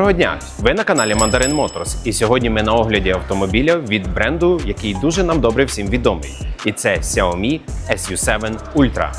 Доброго дня! Ви на каналі Mandarin Motors. І сьогодні ми на огляді автомобіля від бренду, який дуже нам добре всім відомий. І це Xiaomi SU7 Ultra.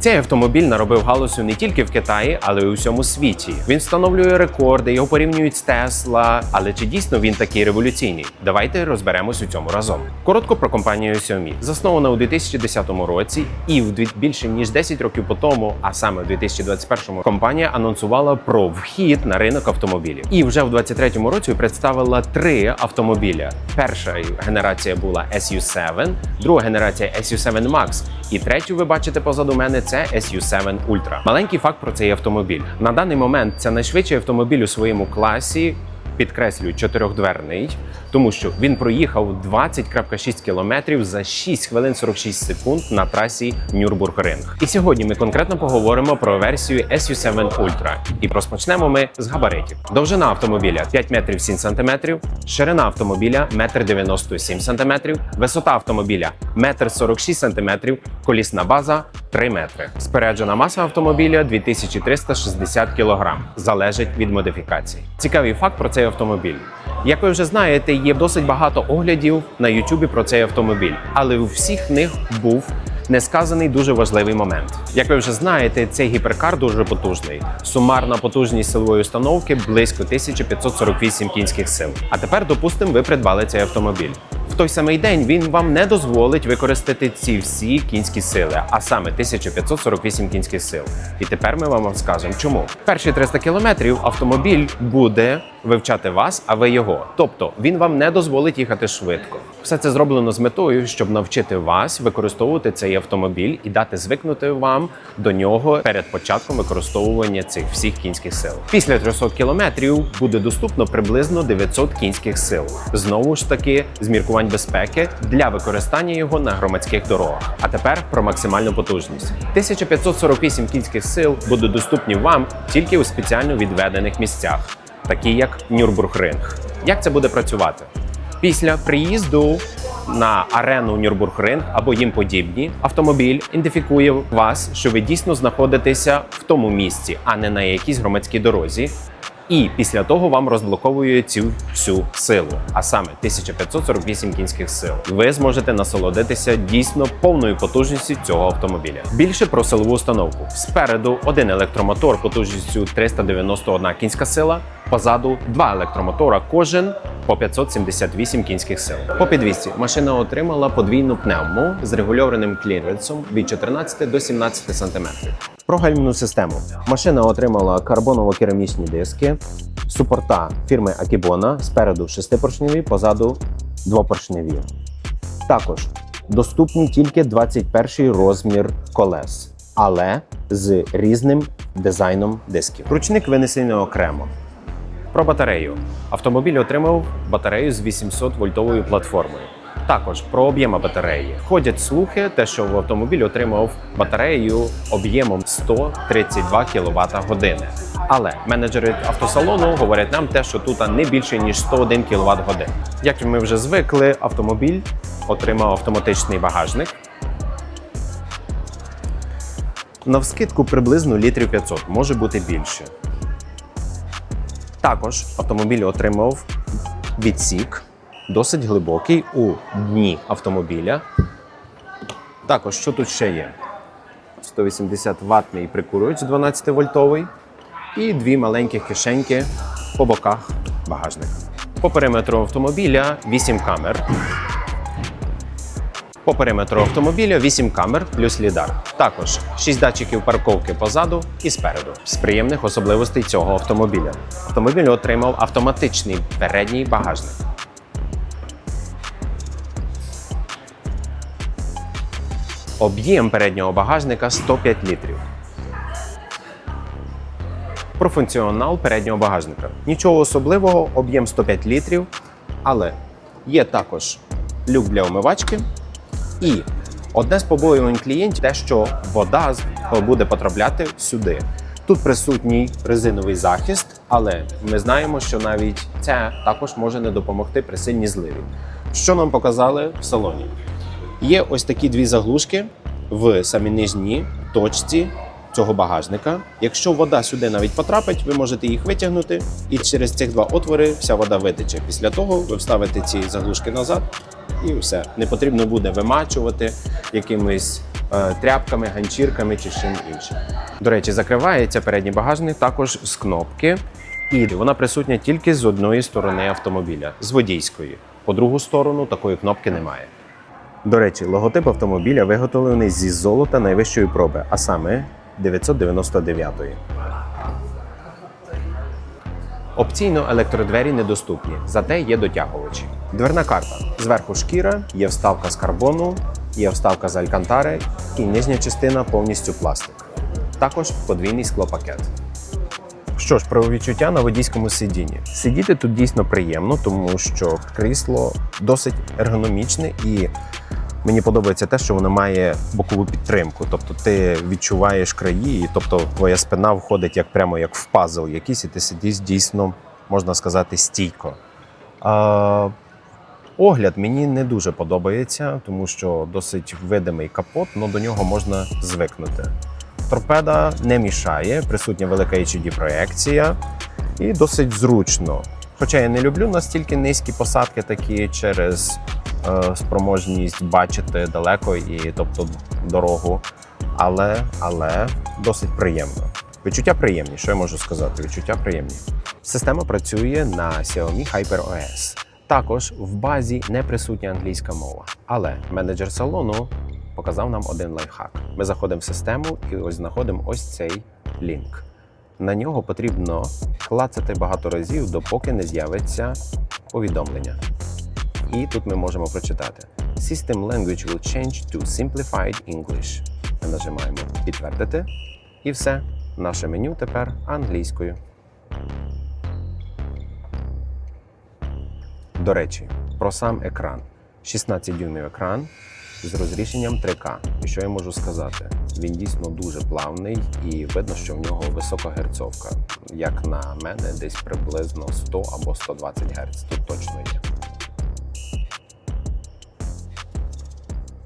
Цей автомобіль наробив галузю не тільки в Китаї, але й у всьому світі. Він встановлює рекорди, його порівнюють з Tesla. Але чи дійсно він такий революційний? Давайте розберемось у цьому разом. Коротко про компанію Xiaomi. Заснована у 2010 році, і в більше ніж 10 років по тому, а саме в 2021 компанія анонсувала про вхід на ринок автомобілів. І вже в 2023 році представила три автомобіля. Перша генерація була SU7, друга генерація SU7 Max, і третю ви бачите позаду мене це SU7 Ultra. Маленький факт про цей автомобіль. На даний момент це найшвидший автомобіль у своєму класі. Підкреслюю, чотирьохдверний, тому що він проїхав 20,6 кілометрів за 6 хвилин 46 секунд на трасі Нюрбург-Ринг. І сьогодні ми конкретно поговоримо про версію SU7 Ultra. І розпочнемо ми з габаритів. Довжина автомобіля 5 метрів 7 сантиметрів, ширина автомобіля 1,97 сантиметрів, висота автомобіля 1,46 сантиметрів, колісна база 3 метри. Споряджена маса автомобіля 2360 кг. Залежить від модифікації. Цікавий факт про цей автомобіль. Як ви вже знаєте, є досить багато оглядів на Ютубі про цей автомобіль, але у всіх них був несказаний дуже важливий момент. Як ви вже знаєте, цей гіперкар дуже потужний. Сумарна потужність силової установки близько 1548 кінських сил. А тепер, допустимо, ви придбали цей автомобіль. В той самий день він вам не дозволить використати ці всі кінські сили, а саме 1548 кінських сил. І тепер ми вам скажемо, чому перші 300 кілометрів автомобіль буде вивчати вас, а ви його. Тобто він вам не дозволить їхати швидко. Все це зроблено з метою, щоб навчити вас використовувати цей автомобіль і дати звикнути вам до нього перед початком використовування цих всіх кінських сил. Після 300 кілометрів буде доступно приблизно 900 кінських сил. Знову ж таки, з міркувань безпеки для використання його на громадських дорогах. А тепер про максимальну потужність. 1548 кінських сил будуть доступні вам тільки у спеціально відведених місцях, такі як Нюрбургринг. Як це буде працювати? Після приїзду на арену Нюрбургринг або їм подібні, автомобіль ідентифікує вас, що ви дійсно знаходитеся в тому місці, а не на якійсь громадській дорозі. І після того вам розблоковує цю всю силу, а саме 1548 кінських сил. Ви зможете насолодитися дійсно повною потужністю цього автомобіля. Більше про силову установку. Спереду один електромотор потужністю 391 кінська сила, позаду два електромотора, кожен по 578 кінських сил. По підвісці машина отримала подвійну пневму з регульованим кліренсом від 14 до 17 см. Про гальмівну систему. Машина отримала карбоново-керамічні диски, супорта фірми Akibona, спереду шестипоршневі, позаду двопоршневі. Також доступні тільки 21 розмір колес, але з різним дизайном дисків. Ручник винесений окремо. Про батарею. Автомобіль отримав батарею з 800 вольтовою платформою. Також про об'єм батареї. Ходять слухи, те, що в автомобіль отримав батарею об'ємом 132 кВт години. Але менеджери автосалону говорять нам те, що тут не більше ніж 101 кВт годин. Як ми вже звикли, автомобіль отримав автоматичний багажник. Навскидку приблизно літрів 500, може бути більше. Також автомобіль отримав відсік досить глибокий у дні автомобіля. Також, що тут ще є? 180 ватний прикурювач 12 вольтовий і дві маленькі кишеньки по боках багажника. По периметру автомобіля 8 камер. По периметру автомобіля 8 камер плюс лідар. Також 6 датчиків парковки позаду і спереду. З приємних особливостей цього автомобіля. Автомобіль отримав автоматичний передній багажник. Об'єм переднього багажника 105 літрів. Про функціонал переднього багажника. Нічого особливого, об'єм 105 літрів, але є також люк для омивачки. І одне з побоювань клієнтів те, що вода буде потрапляти сюди. Тут присутній резиновий захист, але ми знаємо, що навіть це також може не допомогти при сильній зливі. Що нам показали в салоні? Є ось такі дві заглушки в самій нижній точці цього багажника. Якщо вода сюди навіть потрапить, ви можете їх витягнути, і через цих два отвори вся вода витече. Після того ви вставите ці заглушки назад, і все. Не потрібно буде вимачувати якимись е, тряпками, ганчірками чи чим іншим. До речі, закривається передній багажник також з кнопки, і вона присутня тільки з одної сторони автомобіля, з водійської. По другу сторону такої кнопки немає. До речі, логотип автомобіля виготовлений зі золота найвищої проби, а саме 999-ї. Опційно електродвері недоступні, зате є дотягувачі. Дверна карта. Зверху шкіра, є вставка з карбону, є вставка з алькантари і нижня частина повністю пластик. Також подвійний склопакет. Що ж, про відчуття на водійському сидінні. Сидіти тут дійсно приємно, тому що крісло досить ергономічне і мені подобається те, що воно має бокову підтримку. Тобто ти відчуваєш краї, і тобто твоя спина входить як прямо як в пазл якийсь, і ти сидиш дійсно, можна сказати, стійко. А, огляд мені не дуже подобається, тому що досить видимий капот, але до нього можна звикнути. Торпеда не мішає, присутня велика HUD проекція і досить зручно. Хоча я не люблю настільки низькі посадки, такі через спроможність бачити далеко і тобто дорогу. Але, але досить приємно. Відчуття приємні, що я можу сказати? Відчуття приємні. Система працює на Xiaomi HyperOS. Також в базі не присутня англійська мова. Але менеджер салону показав нам один лайфхак. Ми заходимо в систему і ось знаходимо ось цей лінк. На нього потрібно клацати багато разів, допоки не з'явиться повідомлення. І тут ми можемо прочитати: System language will change to simplified English. Ми нажимаємо підтвердити, і все. Наше меню тепер англійською. До речі, про сам екран. 16 дюймів екран з розрішенням 3К. І що я можу сказати? Він дійсно дуже плавний і видно, що в нього висока герцовка. Як на мене, десь приблизно 100 або 120 Гц. Тут точно є.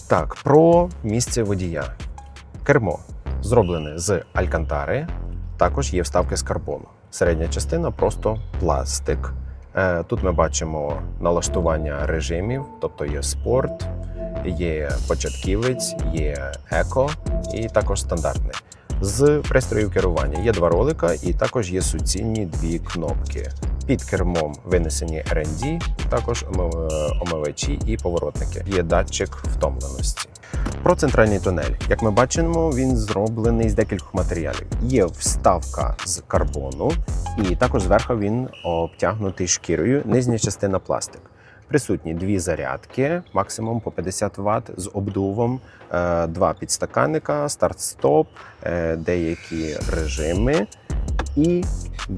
Так, про місце водія. Кермо зроблене з алькантари, також є вставки з карбону. Середня частина просто пластик. Е, Тут ми бачимо налаштування режимів, тобто є спорт, є початківець, є еко і також стандартний. З пристроїв керування є два ролика, і також є суцільні дві кнопки. Під кермом винесені R&D, також е, омивачі і поворотники. Є датчик втомленості. Про центральний тунель. Як ми бачимо, він зроблений з декількох матеріалів. Є вставка з карбону, і також зверху він обтягнутий шкірою, нижня частина пластик. Присутні дві зарядки, максимум по 50 Вт з обдувом, е, два підстаканника, старт-стоп, е, деякі режими і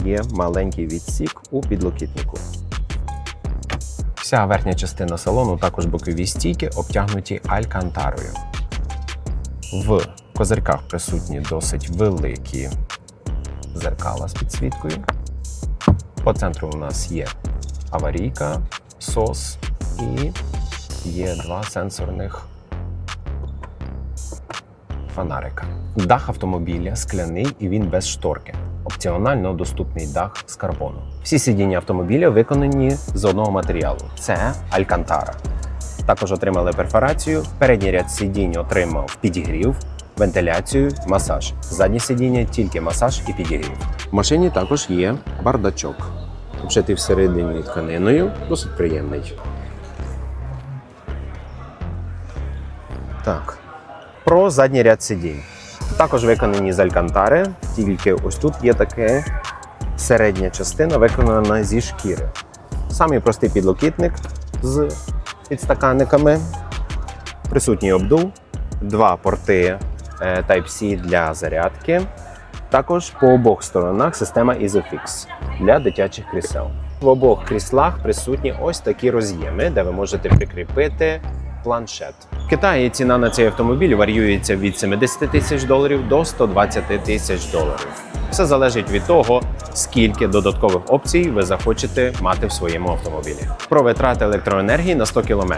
є маленький відсік у підлокітнику. Вся верхня частина салону, також бокові стійки, обтягнуті алькантарою. В козирках присутні досить великі зеркала з підсвіткою. По центру у нас є аварійка, сос і є два сенсорних фонарика. Дах автомобіля скляний і він без шторки. Опціонально доступний дах з карбону. Всі сидіння автомобіля виконані з одного матеріалу це алькантара. Також отримали перфорацію. Передній ряд сидінь отримав підігрів, вентиляцію, масаж. Заднє сидіння тільки масаж і підігрів. В машині також є бардачок, обшитий всередині тканиною, досить приємний. Так, про задній ряд сидінь. Також виконані з алькантари, тільки ось тут є таке середня частина, виконана зі шкіри. Самий простий підлокітник з підстаканниками, присутній обдув два порти е, Type-C для зарядки. Також по обох сторонах система Isofix для дитячих крісел. В обох кріслах присутні ось такі роз'єми, де ви можете прикріпити планшет. В Китаї ціна на цей автомобіль варіюється від 70 тисяч доларів до 120 тисяч доларів. Все залежить від того, скільки додаткових опцій ви захочете мати в своєму автомобілі. Про витрати електроенергії на 100 км.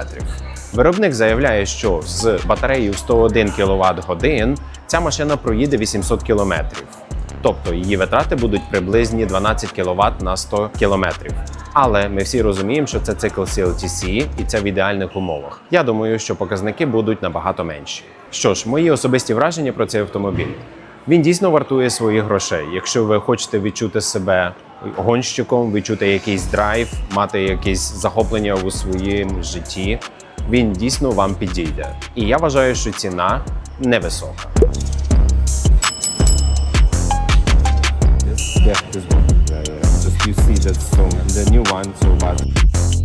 Виробник заявляє, що з батареєю 101 кВт годин ця машина проїде 800 км. Тобто її витрати будуть приблизні 12 кВт на 100 км. Але ми всі розуміємо, що це цикл CLTC і це в ідеальних умовах. Я думаю, що показники будуть набагато менші. Що ж, мої особисті враження про цей автомобіль. Він дійсно вартує своїх грошей. Якщо ви хочете відчути себе гонщиком, відчути якийсь драйв, мати якесь захоплення у своєму житті, він дійсно вам підійде. І я вважаю, що ціна невисока. Yeah. Yeah, yeah. Just you see that so the new one, so but